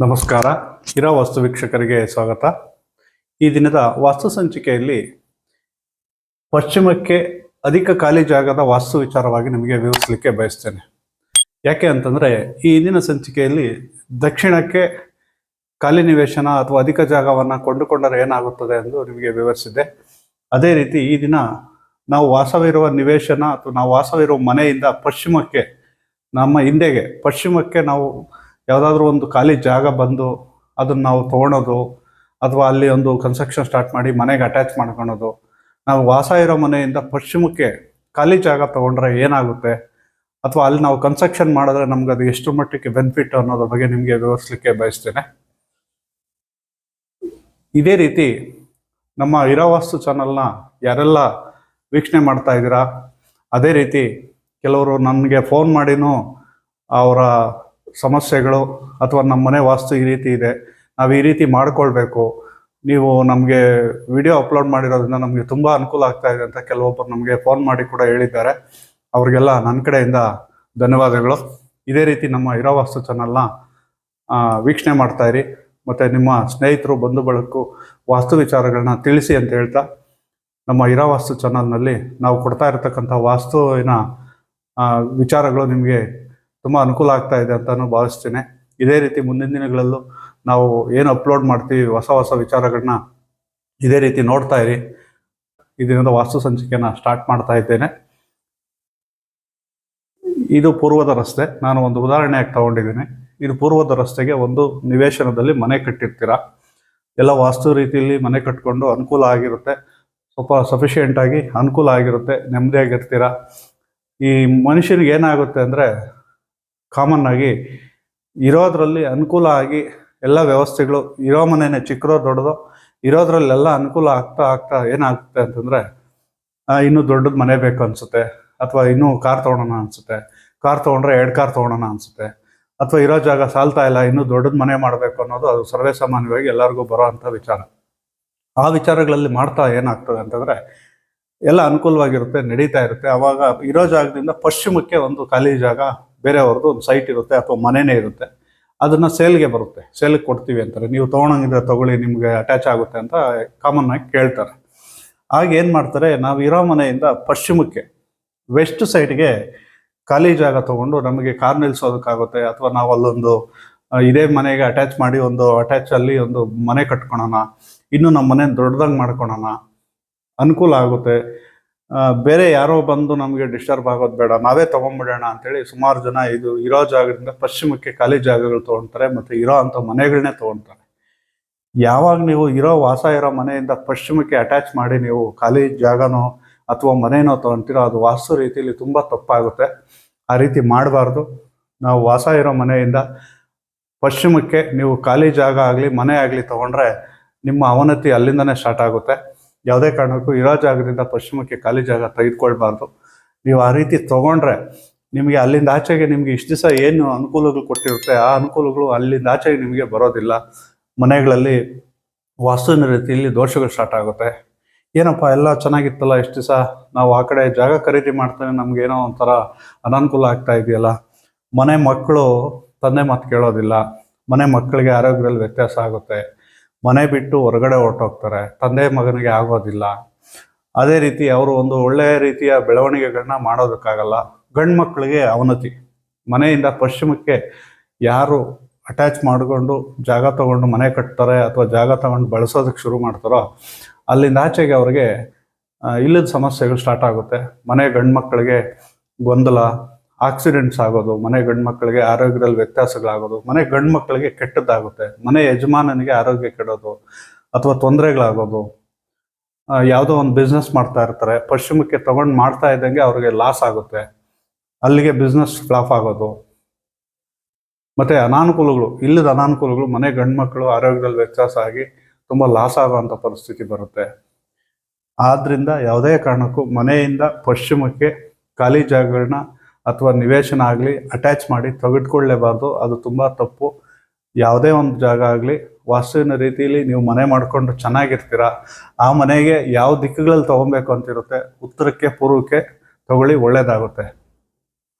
ನಮಸ್ಕಾರ. ಇರೋ ವಾಸ್ತು ವೀಕ್ಷಕರಿಗೆ ಸ್ವಾಗತ. ಈ ದಿನದ ವಾಸ್ತು ಸಂಚಿಕೆಯಲ್ಲಿ ಪಶ್ಚಿಮಕ್ಕೆ ಅಧಿಕ ಖಾಲಿ ಜಾಗದ ವಾಸ್ತು ವಿಚಾರವಾಗಿ ನಿಮಗೆ ವಿವರಿಸಲಿಕ್ಕೆ ಬಯಸ್ತೇನೆ. ಯಾಕೆ ಅಂತಂದರೆ ಈ ಹಿಂದಿನ ಸಂಚಿಕೆಯಲ್ಲಿ ದಕ್ಷಿಣಕ್ಕೆ ಖಾಲಿ ನಿವೇಶನ ಅಥವಾ ಅಧಿಕ ಜಾಗವನ್ನು ಕೊಂಡುಕೊಂಡರೆ ಏನಾಗುತ್ತದೆ ಎಂದು ನಿಮಗೆ ವಿವರಿಸಿದ್ದೆ ಅದೇ ರೀತಿ ಈ ದಿನ ನಾವು ವಾಸವಿರುವ ನಿವೇಶನ ಅಥವಾ ನಾವು ವಾಸವಿರುವ ಮನೆಯಿಂದ ಪಶ್ಚಿಮಕ್ಕೆ, ನಮ್ಮ ಹಿಂದೆಗೆ, ಪಶ್ಚಿಮಕ್ಕೆ ನಾವು ಯಾವುದಾದ್ರೂ ಒಂದು ಖಾಲಿ ಜಾಗ ಬಂದು ಅದನ್ನು ನಾವು ತೊಗೊಳೋದು ಅಥವಾ ಅಲ್ಲಿ ಒಂದು ಕನ್ಸ್ಟ್ರಕ್ಷನ್ ಸ್ಟಾರ್ಟ್ ಮಾಡಿ ಮನೆಗೆ ಅಟ್ಯಾಚ್ ಮಾಡ್ಕೊಳೋದು. ನಾವು ವಾಸ ಇರೋ ಮನೆಯಿಂದ ಪಶ್ಚಿಮಕ್ಕೆ ಖಾಲಿ ಜಾಗ ತೊಗೊಂಡ್ರೆ ಏನಾಗುತ್ತೆ? ಅಥವಾ ಅಲ್ಲಿ ನಾವು ಕನ್ಸ್ಟ್ರಕ್ಷನ್ ಮಾಡಿದ್ರೆ ನಮ್ಗೆ ಅದು ಎಷ್ಟು ಮಟ್ಟಿಗೆ ಬೆನಿಫಿಟ್ ಅನ್ನೋದ್ರ ಬಗ್ಗೆ ನಿಮಗೆ ವಿವರಿಸಲಿಕ್ಕೆ ಬಯಸ್ತೇನೆ. ಇದೇ ರೀತಿ ನಮ್ಮ ಇರೋವಾಸ್ತು ಚಾನಲ್ನ ಯಾರೆಲ್ಲ ವೀಕ್ಷಣೆ ಮಾಡ್ತಾ ಇದ್ದೀರಾ? ಅದೇ ರೀತಿ ಕೆಲವರು ನನಗೆ ಫೋನ್ ಮಾಡಿನೂ ಅವರ ಸಮಸ್ಯೆಗಳು ಅಥವಾ ನಮ್ಮ ಮನೆ ವಾಸ್ತು ಈ ರೀತಿ ಇದೆ, ನಾವು ಈ ರೀತಿ ಮಾಡ್ಕೊಳ್ಬೇಕು. ನೀವು ನಮಗೆ ವಿಡಿಯೋ ಅಪ್ಲೋಡ್ ಮಾಡಿರೋದ್ರಿಂದ ನಮಗೆ ತುಂಬ ಅನುಕೂಲ ಆಗ್ತಾ ಇದೆ ಅಂತ ಕೆಲವೊಬ್ಬರು ನಮಗೆ ಫೋನ್ ಮಾಡಿ ಕೂಡ ಹೇಳಿದ್ದಾರೆ. ಅವ್ರಿಗೆಲ್ಲ ನನ್ನ ಕಡೆಯಿಂದ ಧನ್ಯವಾದಗಳು. ಇದೇ ರೀತಿ ನಮ್ಮ ಇರೋ ವಾಸ್ತು ಚಾನಲ್ನ ವೀಕ್ಷಣೆ ಮಾಡ್ತಾ ಇರಿ. ಮತ್ತು ನಿಮ್ಮ ಸ್ನೇಹಿತರು ಬಂಧು ಬಳಕು ವಾಸ್ತು ವಿಚಾರಗಳನ್ನ ತಿಳಿಸಿ ಅಂತ ಹೇಳ್ತಾ, ನಮ್ಮ ಇರೋ ವಾಸ್ತು ಚಾನಲ್ನಲ್ಲಿ ನಾವು ಕೊಡ್ತಾ ಇರತಕ್ಕಂಥ ವಾಸ್ತುವಿನ ವಿಚಾರಗಳು ನಿಮಗೆ ತುಂಬ ಅನುಕೂಲ ಆಗ್ತಾ ಇದೆ ಅಂತಾನು ಭಾವಿಸ್ತೇನೆ. ಇದೇ ರೀತಿ ಮುಂದಿನ ದಿನಗಳಲ್ಲೂ ನಾವು ಏನು ಅಪ್ಲೋಡ್ ಮಾಡ್ತೀವಿ, ಹೊಸ ಹೊಸ ವಿಚಾರಗಳನ್ನ ಇದೇ ರೀತಿ ನೋಡ್ತಾ ಇರಿ. ಇದರಿಂದ ವಾಸ್ತು ಸಂಚಿಕೆನ ಸ್ಟಾರ್ಟ್ ಮಾಡ್ತಾ ಇದ್ದೇನೆ. ಇದು ಪೂರ್ವದ ರಸ್ತೆ, ನಾನು ಒಂದು ಉದಾಹರಣೆಯಾಗಿ ತಗೊಂಡಿದ್ದೀನಿ. ಇದು ಪೂರ್ವದ ರಸ್ತೆಗೆ ಒಂದು ನಿವೇಶನದಲ್ಲಿ ಮನೆ ಕಟ್ಟಿರ್ತೀರಾ? ಎಲ್ಲ ವಾಸ್ತು ರೀತಿಯಲ್ಲಿ ಮನೆ ಕಟ್ಕೊಂಡು ಅನುಕೂಲ ಆಗಿರುತ್ತೆ, ಸ್ವಲ್ಪ ಸಫಿಷಿಯೆಂಟ್ ಆಗಿ ಅನುಕೂಲ ಆಗಿರುತ್ತೆ, ನೆಮ್ಮದಿಯಾಗಿರ್ತೀರ? ಈ ಮನುಷ್ಯನಿಗೆ ಏನಾಗುತ್ತೆ ಅಂದರೆ ಕಾಮನ್ ಆಗಿ ಇರೋದ್ರಲ್ಲಿ ಅನುಕೂಲ ಆಗಿ ಎಲ್ಲ ವ್ಯವಸ್ಥೆಗಳು, ಇರೋ ಮನೆಯೇ ಚಿಕ್ಕದೋ ದೊಡ್ಡದೋ, ಇರೋದ್ರಲ್ಲೆಲ್ಲ ಅನುಕೂಲ ಆಗ್ತಾ ಆಗ್ತಾ ಏನಾಗುತ್ತೆ ಅಂತಂದರೆ ಇನ್ನೂ ದೊಡ್ಡದು ಮನೆ ಬೇಕು ಅನಿಸುತ್ತೆ, ಅಥವಾ ಇನ್ನೂ ಕಾರ್ ತೊಗೊಳೋಣ ಅನಿಸುತ್ತೆ, ಕಾರ್ ತೊಗೊಂಡ್ರೆ ಎರಡು ಕಾರ್ ತೊಗೊಳೋಣ ಅನಿಸುತ್ತೆ, ಅಥವಾ ಇರೋ ಜಾಗ ಸಾಲ್ತಾ ಇಲ್ಲ, ಇನ್ನೂ ದೊಡ್ಡದು ಮನೆ ಮಾಡಬೇಕು ಅನ್ನೋದು ಅದು ಸರ್ವೇ ಸಾಮಾನ್ಯವಾಗಿ ಎಲ್ಲರಿಗೂ ಬರೋ ಅಂಥ ವಿಚಾರ. ಆ ವಿಚಾರಗಳಲ್ಲಿ ಮಾಡ್ತಾ ಏನಾಗ್ತದೆ ಅಂತಂದರೆ, ಎಲ್ಲ ಅನುಕೂಲವಾಗಿರುತ್ತೆ, ನಡೀತಾ ಇರುತ್ತೆ. ಅವಾಗ ಇರೋ ಜಾಗದಿಂದ ಪಶ್ಚಿಮಕ್ಕೆ ಒಂದು ಖಾಲಿ ಜಾಗ ಬೇರೆಯವ್ರದ್ದು ಒಂದು ಸೈಟ್ ಇರುತ್ತೆ ಅಥವಾ ಮನೆನೇ ಇರುತ್ತೆ, ಅದನ್ನು ಸೇಲ್ಗೆ ಬರುತ್ತೆ. ಸೇಲ್ಗೆ ಕೊಡ್ತೀವಿ ಅಂತಾರೆ. ನೀವು ತೊಗೊಳಂಗಿದ್ರೆ ತಗೊಳ್ಳಿ, ನಿಮಗೆ ಅಟ್ಯಾಚ್ ಆಗುತ್ತೆ ಅಂತ ಕಾಮನ್ ಆಗಿ ಕೇಳ್ತಾರೆ. ಆಗ ಏನು ಮಾಡ್ತಾರೆ, ನಾವು ಇರೋ ಮನೆಯಿಂದ ಪಶ್ಚಿಮಕ್ಕೆ ವೆಸ್ಟ್ ಸೈಡ್ಗೆ ಖಾಲಿ ಜಾಗ ತೊಗೊಂಡು ನಮಗೆ ಕಾರ್ ನಿಲ್ಸೋದಕ್ಕಾಗುತ್ತೆ, ಅಥವಾ ನಾವು ಅಲ್ಲೊಂದು ಇದೇ ಮನೆಗೆ ಅಟ್ಯಾಚ್ ಮಾಡಿ ಒಂದು ಅಟ್ಯಾಚ್ ಅಲ್ಲಿ ಒಂದು ಮನೆ ಕಟ್ಕೊಳೋಣ, ಇನ್ನು ನಮ್ಮ ಮನೆ ದೊಡ್ಡದಂಗೆ ಮಾಡ್ಕೊಳೋಣ, ಅನುಕೂಲ ಆಗುತ್ತೆ. ಬೇರೆ ಯಾರೋ ಬಂದು ನಮಗೆ ಡಿಸ್ಟರ್ಬ್ ಆಗೋದು ಬೇಡ, ನಾವೇ ತೊಗೊಂಡ್ಬಿಡೋಣ ಅಂತೇಳಿ ಸುಮಾರು ಜನ ಇದು ಇರೋ ಜಾಗದಿಂದ ಪಶ್ಚಿಮಕ್ಕೆ ಖಾಲಿ ಜಾಗಗಳು ತೊಗೊಳ್ತಾರೆ ಮತ್ತು ಇರೋ ಅಂಥ ಮನೆಗಳನ್ನೇ ತೊಗೊಳ್ತಾರೆ ಯಾವಾಗ ನೀವು ಇರೋ ವಾಸ ಇರೋ ಮನೆಯಿಂದ ಪಶ್ಚಿಮಕ್ಕೆ ಅಟ್ಯಾಚ್ ಮಾಡಿ ನೀವು ಖಾಲಿ ಜಾಗನೋ ಅಥವಾ ಮನೆನೋ ತೊಗೊಳ್ತೀರೋ ಅದು ವಾಸ್ತು ರೀತಿಯಲ್ಲಿ ತುಂಬ ತಪ್ಪಾಗುತ್ತೆ. ಆ ರೀತಿ ಮಾಡಬಾರ್ದು. ನಾವು ವಾಸ ಇರೋ ಮನೆಯಿಂದ ಪಶ್ಚಿಮಕ್ಕೆ ನೀವು ಖಾಲಿ ಜಾಗ ಆಗಲಿ ಮನೆ ಆಗಲಿ ತೊಗೊಂಡ್ರೆ ನಿಮ್ಮ ಅವನತಿ ಅಲ್ಲಿಂದನೇ ಸ್ಟಾರ್ಟ್ ಆಗುತ್ತೆ. ಯಾವುದೇ ಕಾರಣಕ್ಕೂ ಇರೋ ಜಾಗದಿಂದ ಪಶ್ಚಿಮಕ್ಕೆ ಖಾಲಿ ಜಾಗ ತೆಗೆದುಕೊಳ್ಬಾರ್ದು ನೀವು ಆ ರೀತಿ ತೊಗೊಂಡ್ರೆ ನಿಮಗೆ ಅಲ್ಲಿಂದ ಆಚೆಗೆ ನಿಮಗೆ ಇಷ್ಟು ದಿವಸ ಏನು ಅನುಕೂಲಗಳು ಕೊಟ್ಟಿರುತ್ತೆ, ಆ ಅನುಕೂಲಗಳು ಅಲ್ಲಿಂದ ಆಚೆಗೆ ನಿಮಗೆ ಬರೋದಿಲ್ಲ. ಮನೆಗಳಲ್ಲಿ ವಾಸ್ತುವಿನ ರೀತಿಯಲ್ಲಿ ದೋಷಗಳು ಸ್ಟಾರ್ಟ್ ಆಗುತ್ತೆ. ಏನಪ್ಪ, ಎಲ್ಲ ಚೆನ್ನಾಗಿತ್ತಲ್ಲ, ಇಷ್ಟು ದಿವಸ ನಾವು ಆ ಕಡೆ ಜಾಗ ಖರೀದಿ ಮಾಡ್ತಾನೆ ನಮಗೇನೋ ಒಂಥರ ಅನಾನುಕೂಲ ಆಗ್ತಾ ಇದೆಯಲ್ಲ. ಮನೆ ಮಕ್ಕಳು ತಂದೆ ಮಾತು ಕೇಳೋದಿಲ್ಲ. ಮನೆ ಮಕ್ಕಳಿಗೆ ಆರೋಗ್ಯದಲ್ಲಿ ವ್ಯತ್ಯಾಸ ಆಗುತ್ತೆ. ಮನೆ ಬಿಟ್ಟು ಹೊರಗಡೆ ಹೊರಟೋಗ್ತಾರೆ. ತಂದೆ ಮಗನಿಗೆ ಆಗೋದಿಲ್ಲ. ಅದೇ ರೀತಿ ಅವರು ಒಂದು ಒಳ್ಳೆಯ ರೀತಿಯ ಬೆಳವಣಿಗೆಗಳನ್ನ ಮಾಡೋದಕ್ಕಾಗಲ್ಲ. ಗಂಡು ಮಕ್ಕಳಿಗೆ ಅವನತಿ. ಮನೆಯಿಂದ ಪಶ್ಚಿಮಕ್ಕೆ ಯಾರು ಅಟ್ಯಾಚ್ ಮಾಡಿಕೊಂಡು ಜಾಗ ತಗೊಂಡು ಮನೆ ಕಟ್ತಾರೆ ಅಥವಾ ಜಾಗ ತಗೊಂಡು ಬಳಸೋದಕ್ಕೆ ಶುರು ಮಾಡ್ತಾರೋ, ಅಲ್ಲಿಂದ ಆಚೆಗೆ ಅವ್ರಿಗೆ ಇಲ್ಲದ ಸಮಸ್ಯೆಗಳು ಸ್ಟಾರ್ಟ್ ಆಗುತ್ತೆ. ಮನೆ ಗಂಡು ಮಕ್ಕಳಿಗೆ ಗೊಂದಲ ಆಕ್ಸಿಡೆಂಟ್ಸ್ ಆಗೋದು, ಮನೆ ಗಂಡು ಮಕ್ಕಳಿಗೆ ಆರೋಗ್ಯದಲ್ಲಿ ವ್ಯತ್ಯಾಸಗಳಾಗೋದು, ಮನೆ ಗಂಡು ಮಕ್ಕಳಿಗೆ ಕೆಟ್ಟದ್ದಾಗುತ್ತೆ, ಮನೆ ಯಜಮಾನನಿಗೆ ಆರೋಗ್ಯ ಕೆಡೋದು ಅಥವಾ ತೊಂದರೆಗಳಾಗೋದು. ಯಾವುದೋ ಒಂದು ಬಿಸ್ನೆಸ್ ಮಾಡ್ತಾ ಇರ್ತಾರೆ ಪಶ್ಚಿಮಕ್ಕೆ ತಗೊಂಡು ಮಾಡ್ತಾ ಇದ್ದಂಗೆ ಅವ್ರಿಗೆ ಲಾಸ್ ಆಗುತ್ತೆ, ಅಲ್ಲಿಗೆ ಬಿಸ್ನೆಸ್ ಫ್ಲಾಪ್ ಆಗೋದು. ಮತ್ತೆ ಅನಾನುಕೂಲಗಳು, ಇಲ್ಲದ ಅನಾನುಕೂಲಗಳು ಮನೆ ಗಂಡು ಮಕ್ಕಳು ಆರೋಗ್ಯದಲ್ಲಿ ವ್ಯತ್ಯಾಸ ಆಗಿ ತುಂಬ ಲಾಸ್ ಆಗುವಂಥ ಪರಿಸ್ಥಿತಿ ಬರುತ್ತೆ. ಆದ್ದರಿಂದ ಯಾವುದೇ ಕಾರಣಕ್ಕೂ ಮನೆಯಿಂದ ಪಶ್ಚಿಮಕ್ಕೆ ಖಾಲಿ ಜಾಗಗಳನ್ನ ಅಥವಾ ನಿವೇಶನ ಆಗಲಿ ಅಟ್ಯಾಚ್ ಮಾಡಿ ತೆಗೆದುಕೊಳ್ಳೇಬಾರ್ದು. ಅದು ತುಂಬ ತಪ್ಪು. ಯಾವುದೇ ಒಂದು ಜಾಗ ಆಗಲಿ ವಾಸ್ತುವಿನ ರೀತಿಯಲ್ಲಿ ನೀವು ಮನೆ ಮಾಡಿಕೊಂಡು ಚೆನ್ನಾಗಿರ್ತೀರ, ಆ ಮನೆಗೆ ಯಾವ ದಿಕ್ಕುಗಳಲ್ಲಿ ತೊಗೊಬೇಕು ಅಂತಿರುತ್ತೆ, ಉತ್ತರಕ್ಕೆ ಪೂರ್ವಕ್ಕೆ ತಗೊಳ್ಳಿ ಒಳ್ಳೇದಾಗುತ್ತೆ.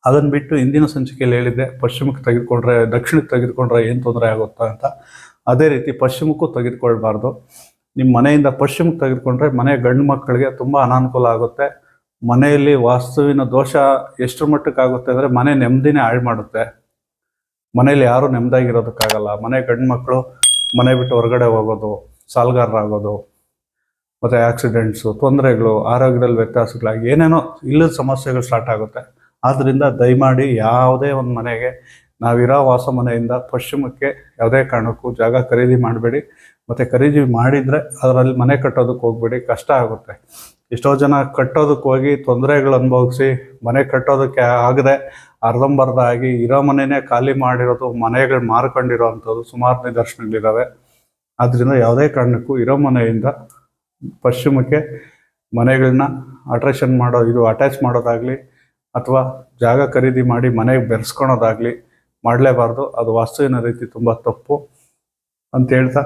ಅದನ್ನು ಬಿಟ್ಟು ಇಂದಿನ ಸಂಚಿಕೆಯಲ್ಲಿ ಹೇಳಿದ್ದೆ, ಪಶ್ಚಿಮಕ್ಕೆ ತೆಗೆದುಕೊಂಡ್ರೆ, ದಕ್ಷಿಣಕ್ಕೆ ತೆಗೆದುಕೊಂಡ್ರೆ ಏನು ತೊಂದರೆ ಆಗುತ್ತಾ ಅಂತ. ಅದೇ ರೀತಿ ಪಶ್ಚಿಮಕ್ಕೂ ತೆಗೆದುಕೊಳ್ಬಾರ್ದು. ನಿಮ್ಮ ಮನೆಯಿಂದ ಪಶ್ಚಿಮಕ್ಕೆ ತೆಗೆದುಕೊಂಡ್ರೆ ಮನೆ ಗಂಡು ಮಕ್ಕಳಿಗೆ ತುಂಬ ಅನಾನುಕೂಲ ಆಗುತ್ತೆ. ಮನೆಯಲ್ಲಿ ವಾಸ್ತುವಿನ ದೋಷ ಎಷ್ಟು ಮಟ್ಟಕ್ಕೆ ಆಗುತ್ತೆ ಅಂದರೆ ಮನೆ ನೆಮ್ಮದಿನೇ ಹಾಳು ಮಾಡುತ್ತೆ. ಮನೆಯಲ್ಲಿ ಯಾರೂ ನೆಮ್ಮದಾಗಿರೋದಕ್ಕಾಗಲ್ಲ. ಮನೆ ಗಂಡು ಮಕ್ಕಳು ಮನೆ ಬಿಟ್ಟು ಹೊರಗಡೆ ಹೋಗೋದು, ಸಾಲ್ಗಾರರಾಗೋದು, ಮತ್ತು ಆಕ್ಸಿಡೆಂಟ್ಸು ತೊಂದರೆಗಳು, ಆರೋಗ್ಯದಲ್ಲಿ ವ್ಯತ್ಯಾಸಗಳಾಗಿ ಏನೇನೋ ಇಲ್ಲದ ಸಮಸ್ಯೆಗಳು ಸ್ಟಾರ್ಟ್ ಆಗುತ್ತೆ. ಆದ್ದರಿಂದ ದಯಮಾಡಿ ಯಾವುದೇ ಒಂದು ಮನೆಗೆ ನಾವಿರೋ ವಾಸ ಮನೆಯಿಂದ ಪಶ್ಚಿಮಕ್ಕೆ ಯಾವುದೇ ಕಾರಣಕ್ಕೂ ಜಾಗ ಖರೀದಿ ಮಾಡಬೇಡಿ. ಮತ್ತು ಖರೀದಿ ಮಾಡಿದರೆ ಅದರಲ್ಲಿ ಮನೆ ಕಟ್ಟೋದಕ್ಕೆ ಹೋಗ್ಬೇಡಿ. ಕಷ್ಟ ಆಗುತ್ತೆ. ಎಷ್ಟೋ ಜನ ಕಟ್ಟೋದಕ್ಕೆ ಹೋಗಿ ತೊಂದರೆಗಳು ಅನುಭವಿಸಿ ಮನೆ ಕಟ್ಟೋದಕ್ಕೆ ಆಗದೆ ಅರ್ಧಂಬರ್ಧ ಆಗಿ ಇರೋ ಮನೆಯೇ ಖಾಲಿ ಮಾಡಿರೋದು ಮನೆಗಳು ಮಾರ್ಕೊಂಡಿರೋ ಅಂಥದ್ದು ಸುಮಾರು ನಿದರ್ಶನಗಳಿದ್ದಾವೆ ಆದ್ದರಿಂದ ಯಾವುದೇ ಕಾರಣಕ್ಕೂ ಇರೋ ಮನೆಯಿಂದ ಪಶ್ಚಿಮಕ್ಕೆ ಮನೆಗಳನ್ನ ಅಟ್ರಾಕ್ಷನ್ ಮಾಡೋ, ಇದು ಅಟ್ಯಾಚ್ ಮಾಡೋದಾಗಲಿ ಅಥವಾ ಜಾಗ ಖರೀದಿ ಮಾಡಿ ಮನೆಗೆ ಬೆರೆಸ್ಕೊಳೋದಾಗಲಿ ಮಾಡಲೇಬಾರ್ದು. ಅದು ವಾಸ್ತುವಿನ ರೀತಿ ತುಂಬ ತಪ್ಪು ಅಂತ ಹೇಳ್ತಾ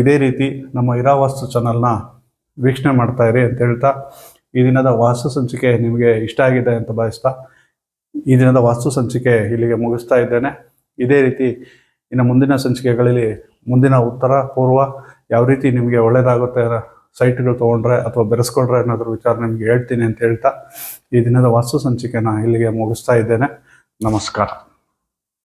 ಇದೇ ರೀತಿ ನಮ್ಮ ಇರಾವಾಸ್ತು ಚಾನಲ್ನ ವೀಕ್ಷಣೆ ಮಾಡ್ತಾ ಅಂತ ಹೇಳ್ತಾ, ಈ ದಿನದ ವಾಸ್ತು ಸಂಚಿಕೆ ನಿಮಗೆ ಇಷ್ಟ ಆಗಿದೆ ಅಂತ ಭಾವಿಸ್ತಾ, ಈ ದಿನದ ವಾಸ್ತು ಸಂಚಿಕೆ ಇಲ್ಲಿಗೆ ಮುಗಿಸ್ತಾ ಇದ್ದೇನೆ. ಇದೇ ರೀತಿ ಇನ್ನು ಮುಂದಿನ ಸಂಚಿಕೆಗಳಲ್ಲಿ ಮುಂದಿನ ಉತ್ತರ, ಪೂರ್ವ ಯಾವ ರೀತಿ ನಿಮಗೆ ಒಳ್ಳೆಯದಾಗುತ್ತೆ ಸೈಟ್ಗಳು ತೊಗೊಂಡ್ರೆ ಅಥವಾ ಬೆರೆಸ್ಕೊಂಡ್ರೆ ಅನ್ನೋದ್ರ ವಿಚಾರ ನಿಮಗೆ ಹೇಳ್ತೀನಿ ಅಂತ ಹೇಳ್ತಾ, ಈ ದಿನದ ವಾಸ್ತು ಸಂಚಿಕೆನ ಇಲ್ಲಿಗೆ ಮುಗಿಸ್ತಾ ಇದ್ದೇನೆ. ನಮಸ್ಕಾರ.